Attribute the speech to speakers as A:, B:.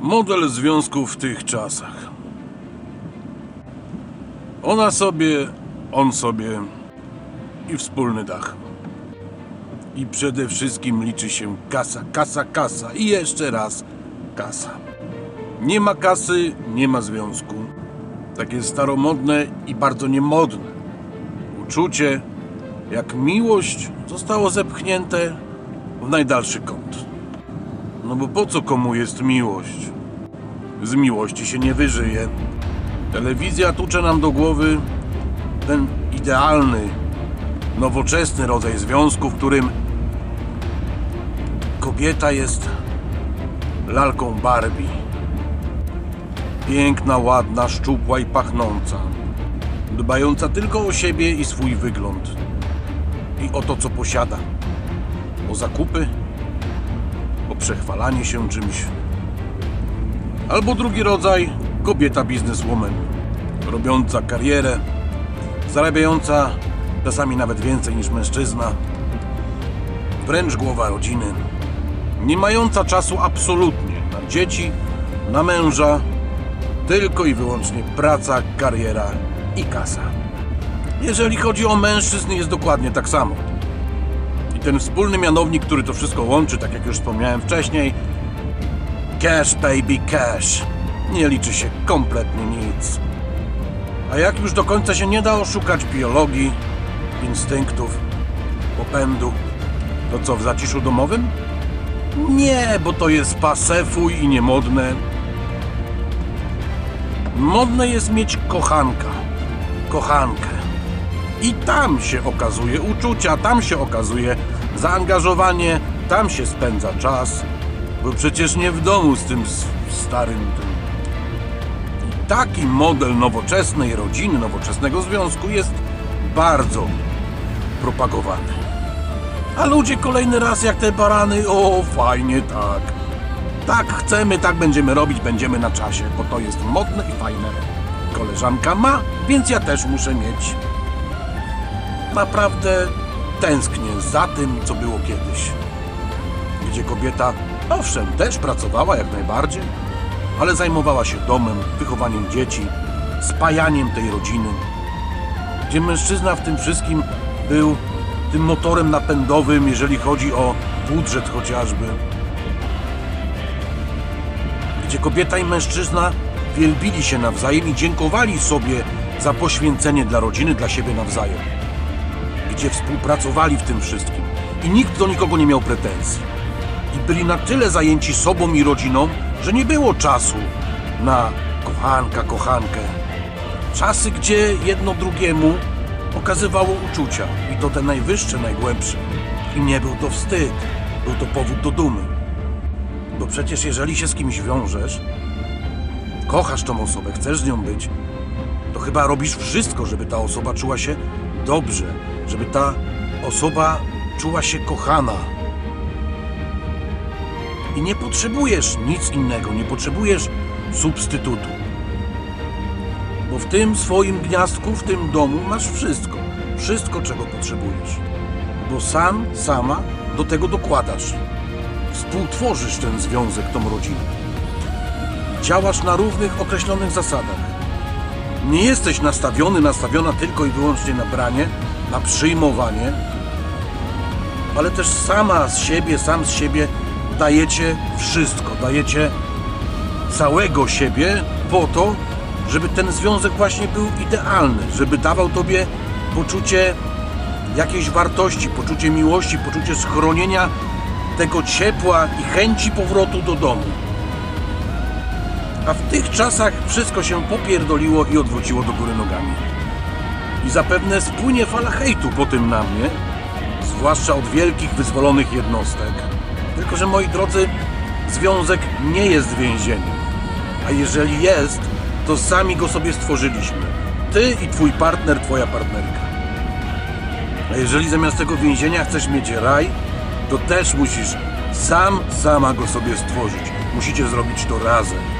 A: Model związku w tych czasach. Ona sobie, on sobie i wspólny dach. I przede wszystkim liczy się kasa, kasa, kasa i jeszcze raz kasa. Nie ma kasy, nie ma związku. Takie staromodne i bardzo niemodne. Uczucie, jak miłość, zostało zepchnięte w najdalszy kąt. No bo po co komu jest miłość? Z miłości się nie wyżyje. Telewizja tucze nam do głowy ten idealny, nowoczesny rodzaj związku, w którym kobieta jest lalką Barbie. Piękna, ładna, szczupła i pachnąca. Dbająca tylko o siebie i swój wygląd. I o to, co posiada. O zakupy, o przechwalanie się czymś. Albo drugi rodzaj kobieta bizneswoman, robiąca karierę, zarabiająca czasami nawet więcej niż mężczyzna, wręcz głowa rodziny, nie mająca czasu absolutnie na dzieci, na męża, tylko i wyłącznie praca, kariera i kasa. Jeżeli chodzi o mężczyzn, jest dokładnie tak samo. Ten wspólny mianownik, który to wszystko łączy, tak jak już wspomniałem wcześniej, cash baby cash, nie liczy się kompletnie nic. A jak już do końca się nie da oszukać biologii, instynktów, popędu, to co w zaciszu domowym? Nie, bo to jest pasefuj i niemodne. Modne jest mieć kochanka, kochankę. I tam się okazuje uczucia, tam się okazuje zaangażowanie, tam się spędza czas. Bo przecież nie w domu z tym starym tym. I taki model nowoczesnej rodziny, nowoczesnego związku jest bardzo propagowany. A ludzie kolejny raz jak te barany, o fajnie tak. Tak chcemy, tak będziemy robić, będziemy na czasie, bo to jest modne i fajne. Koleżanka ma, więc ja też muszę mieć. Naprawdę tęsknię za tym, co było kiedyś. Gdzie kobieta, owszem, też pracowała jak najbardziej, ale zajmowała się domem, wychowaniem dzieci, spajaniem tej rodziny. Gdzie mężczyzna w tym wszystkim był tym motorem napędowym, jeżeli chodzi o budżet chociażby. Gdzie kobieta i mężczyzna wielbili się nawzajem i dziękowali sobie za poświęcenie dla rodziny, dla siebie nawzajem. Gdzie współpracowali w tym wszystkim i nikt do nikogo nie miał pretensji. I byli na tyle zajęci sobą i rodziną, że nie było czasu na kochanka, kochankę. Czasy, gdzie jedno drugiemu okazywało uczucia i to te najwyższe, najgłębsze. I nie był to wstyd, był to powód do dumy. Bo przecież jeżeli się z kimś wiążesz, kochasz tą osobę, chcesz z nią być, to chyba robisz wszystko, żeby ta osoba czuła się dobrze, żeby ta osoba czuła się kochana. I nie potrzebujesz nic innego, nie potrzebujesz substytutu. Bo w tym swoim gniazdku, w tym domu masz wszystko. Wszystko, czego potrzebujesz. Bo sam, sama do tego dokładasz. Współtworzysz ten związek, tą rodzinę. Działasz na równych, określonych zasadach. Nie jesteś nastawiony, nastawiona tylko i wyłącznie na branie, na przyjmowanie, ale też sama z siebie, sam z siebie dajecie wszystko, dajecie całego siebie po to, żeby ten związek właśnie był idealny, żeby dawał tobie poczucie jakiejś wartości, poczucie miłości, poczucie schronienia, tego ciepła i chęci powrotu do domu. A w tych czasach wszystko się popierdoliło i odwróciło do góry nogami. I zapewne spłynie fala hejtu po tym na mnie, zwłaszcza od wielkich, wyzwolonych jednostek. Tylko, że moi drodzy, związek nie jest więzieniem. A jeżeli jest, to sami go sobie stworzyliśmy. Ty i twój partner, twoja partnerka. A jeżeli zamiast tego więzienia chcesz mieć raj, to też musisz sam, sama go sobie stworzyć. Musicie zrobić to razem.